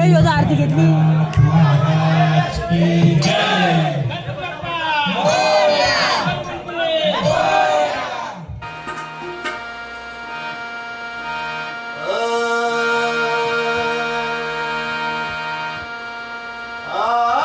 Hey, you're hard to get me. Oh!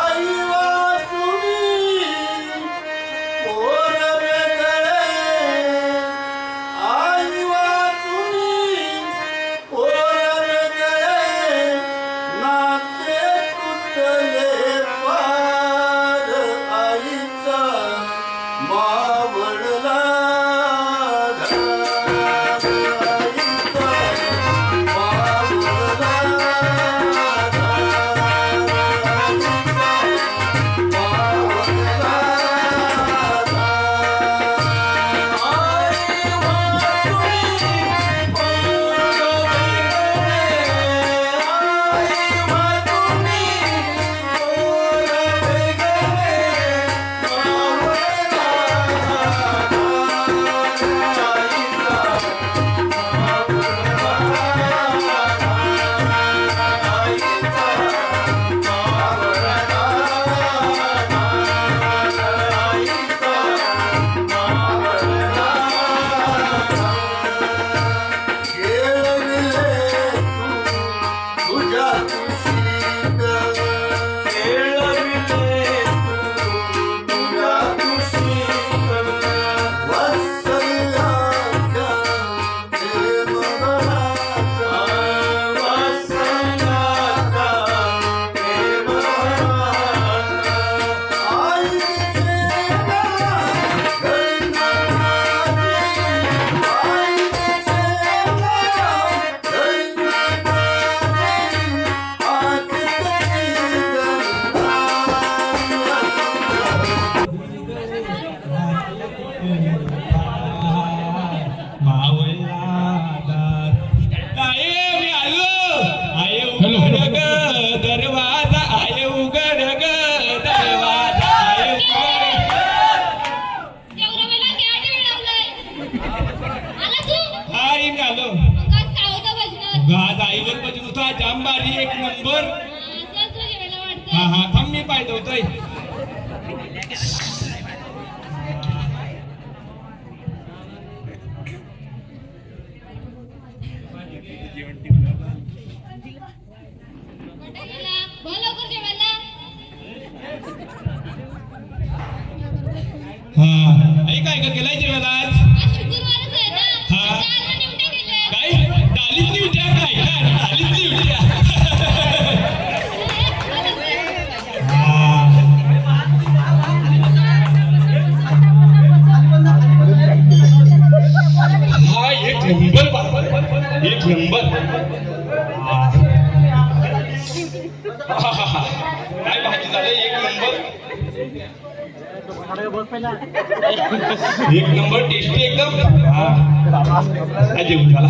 एक नंबर. हा हा थांब मी पाय धुतोय. एक नंबर टेस्टी एकदम. अजय उठाला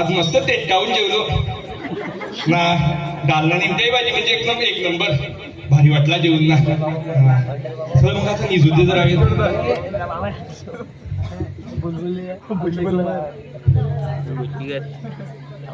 आज मस्त ते टाऊन जेवलो. ना दालना निमटाई भाजी म्हणजे एक नंबर एक नंबर. भारी वाटला जेवून ना. सर मग असं निजू दे जरा बुलबुल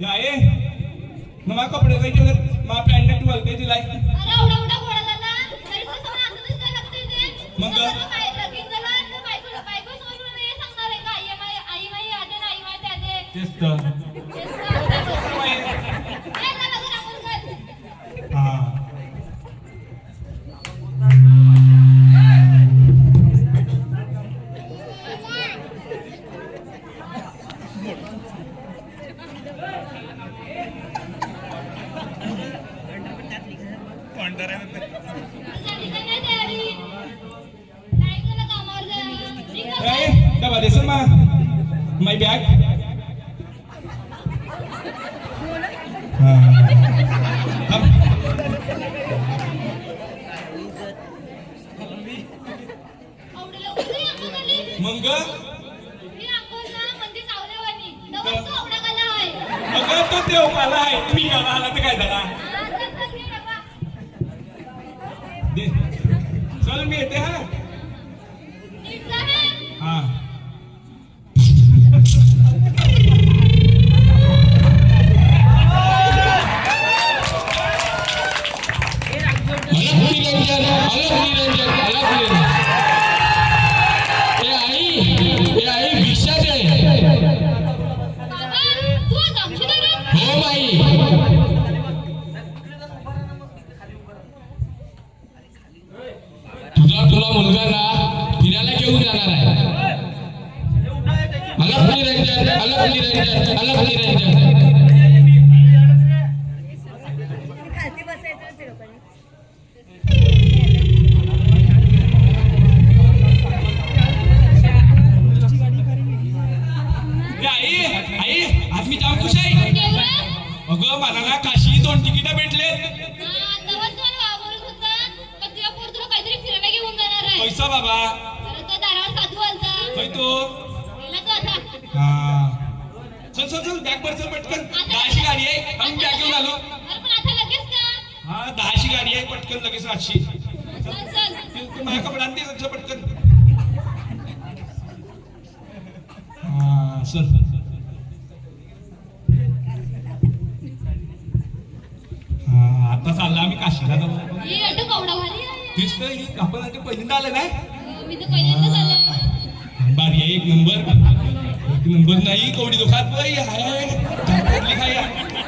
जाए ममा कपड़े कहीं जो माँ पैंट ट्वेल्व के जुलाई अगं तो देव मला आहे. मी गाला आला तर काय झाला? aí. चल चल बॅग वर चल पटकन. दहाशी गाडी आहे आम्ही बॅग घेऊन आलो. हा दहाशी गाडी आहे पटकन लगेच आठशी माझ्या कपडे आणते चल पटकन. हा सर. आता चाललं आम्ही काशीला जाऊ दिसतंय आपण पहिल्यांदा आलं नाही? बार आहे एक नंबर. एक नंबर नाही कोणी दुखात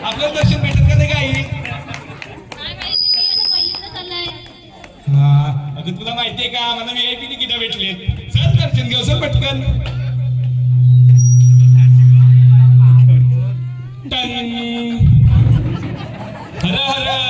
आपलं दर्शन भेटत का नाही काही? तुला माहितीये का आम्हाला मी आयपी तिकीट भेटले सर दर्शन घेऊ सर पटकन. Ton. Har Har.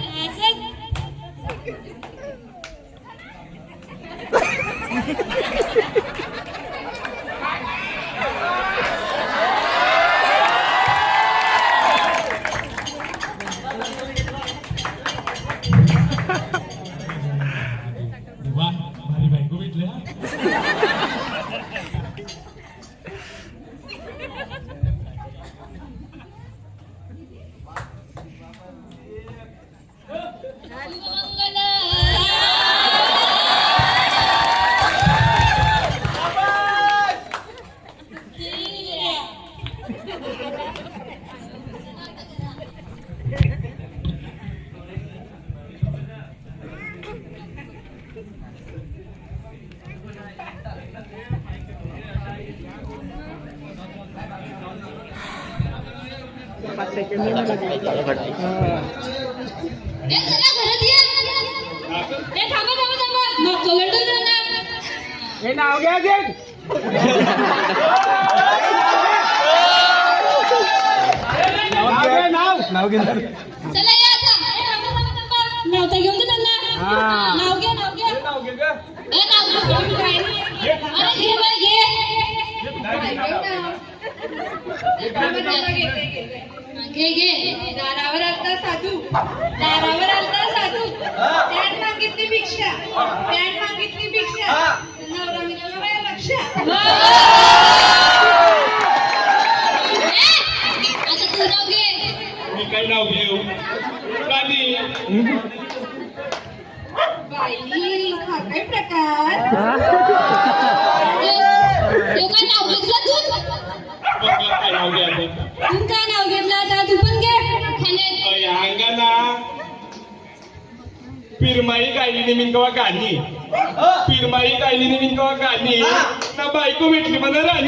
Ha ha ha ha! Ngày nào ra ghen nào tay gương nào. Nè nào kia nào kia. Nào kia kia? Nào kia ở nào. Bên kia घे घे. दारावर आलता साधू. दारावर आलता साधू. पॅन्ट मागितली भिक्षा. पॅन्ट मागितली भिक्षा. नवरा मिळाला माझ्या Ah. Ini ko agani. Pirmay ka inimin ko agani. Ah. Nabay ko wait di manara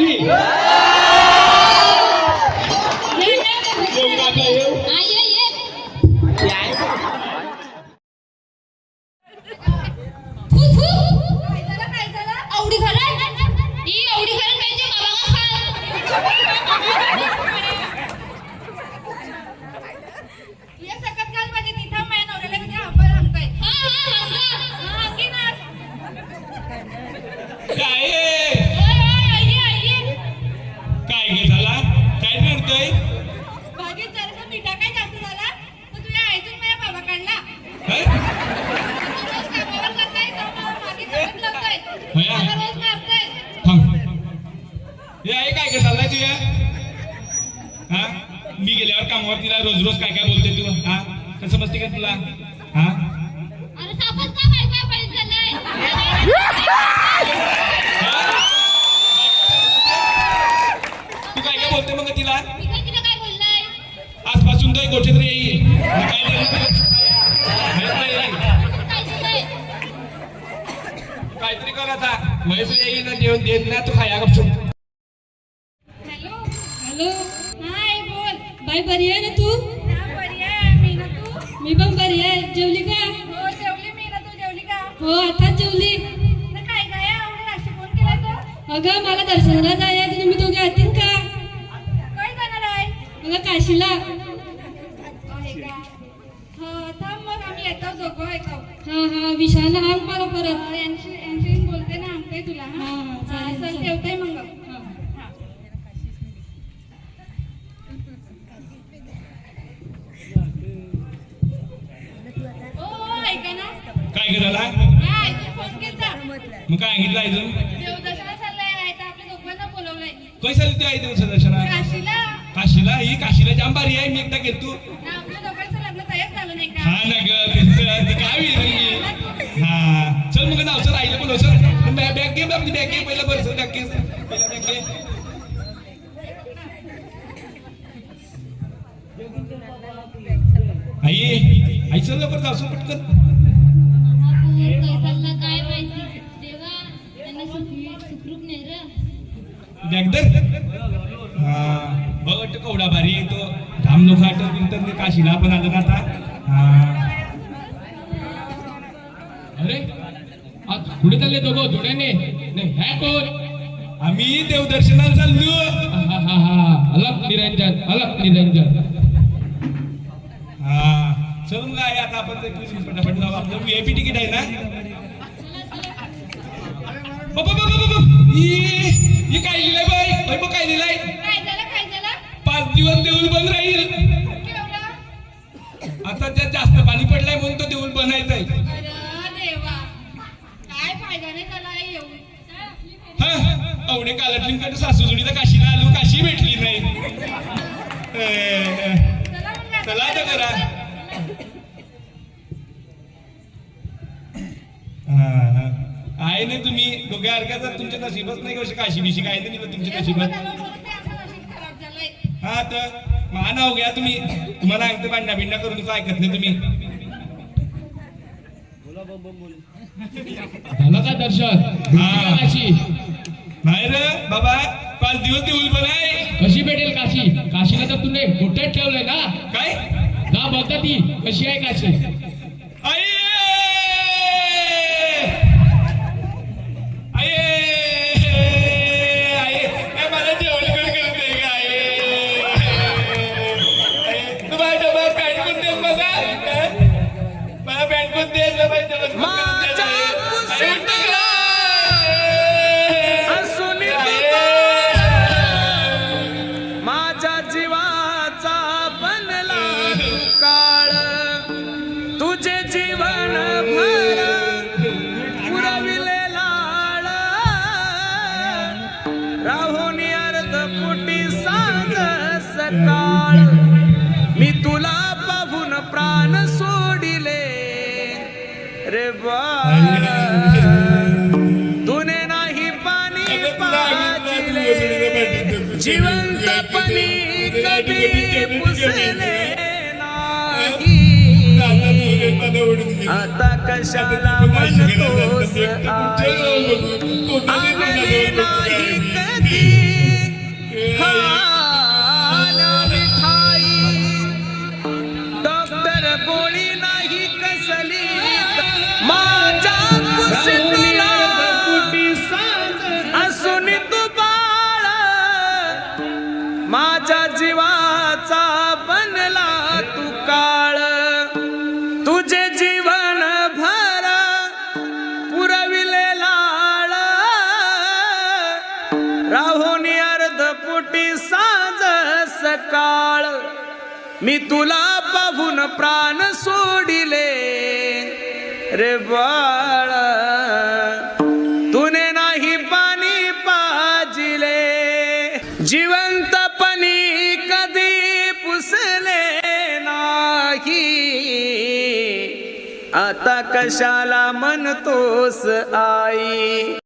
आहे काय काय चाललंय तुझ्या? हा? मी गेल्यावर कामावर तिला रोज रोज काय काय बोलते तू? हा? कसं बसते का तुला? आता वयस येईल ना जेवण देत ना तू खाया गपचूप हॅलो. हॅलो हाय बोल. बाई बरी आहे ना तू? हा, बरी आहे. मी ना तू? मी पण बरी आहे. जेवली का? हो जेवली मी ना. तू जेवली का? हो आताच जेवली. तर काय काय आवडे नाश्ता फोन केला तर अगं मला दर्शनाला जायचं तुम्ही दोघे येतील का? काय जाणार आहे? अगं काशीला. आहे का हो थांब मग आम्ही येतो दोघं आहे का हा हा विशाल हाक मला परत. यांशी. मग काय सांगितलं आहे चालली तू आई देऊ दर्शना काशीला. काशीला? ही काशीला जाम भारी आहे मी एकदा गेलतो. हा ना ग ती काय हा. चल मग जाऊ सर आईला बोलव सर बॅग घे आपली बॅग घे पहिला बरं सर बॅग घे. पहिला बॅग घे. आई आई चल लवकर जाऊ पटकन. बॅग दर हा बघ केवढा भारी तो. धाम लोक आठवतील तर ते काशीला पण आलं ना आता. हा. अरे आज कुठे चालले दोघं धुण्याने नाही ह्या कोण? आम्ही देवदर्शनाला चाललो. हा हा हा अलग निरंजन अलग निरंजन. हा चल आता आपण ते पटापट जाऊ. आपलं व्हीआयपी तिकीट आहे ना? बाबा बाबा बाबा ई काय लिहिलंय बाई? बाई बघ काय लिहिलंय? पाच दिवस देऊळ बंद राहील. आता त्यात जास्त पाणी पडलंय म्हणून तो देऊळ बनायचंय. हा? अवडे कालटलींकडे सासू जोडीला काशीला आलो काशी तुमच्या नशीबच नाही कशी काशी बिशी काय नाही तुमच्या हे नशिबात. हा तर मा नाव घ्या तुम्ही. तुम्हाला ऐकतं भांडा भिंडा करून तुमचं ऐकत नाही तुम्ही. झालं का दर्शन? हा. काशी? नाही रे बाबा पाच दिवस देऊल बनाय कशी भेटेल काशी? काशीला तर तुने गोट्यात ठेवलंय ना. काय? जा बघता ती कशी आहे काशी? तुने नाही पाणी पाहिले जिवंतपणी कधी पुसले नाही आता कशाला म्हणतोस आई आनली नाही कधी हा काळ मी तुला पाहून प्राण सोडिले. रे बाळ तुने नाही पाणी पाजिले. जिवंतपणी कधी पुसले नाही. आता कशाला म्हणतोस आई?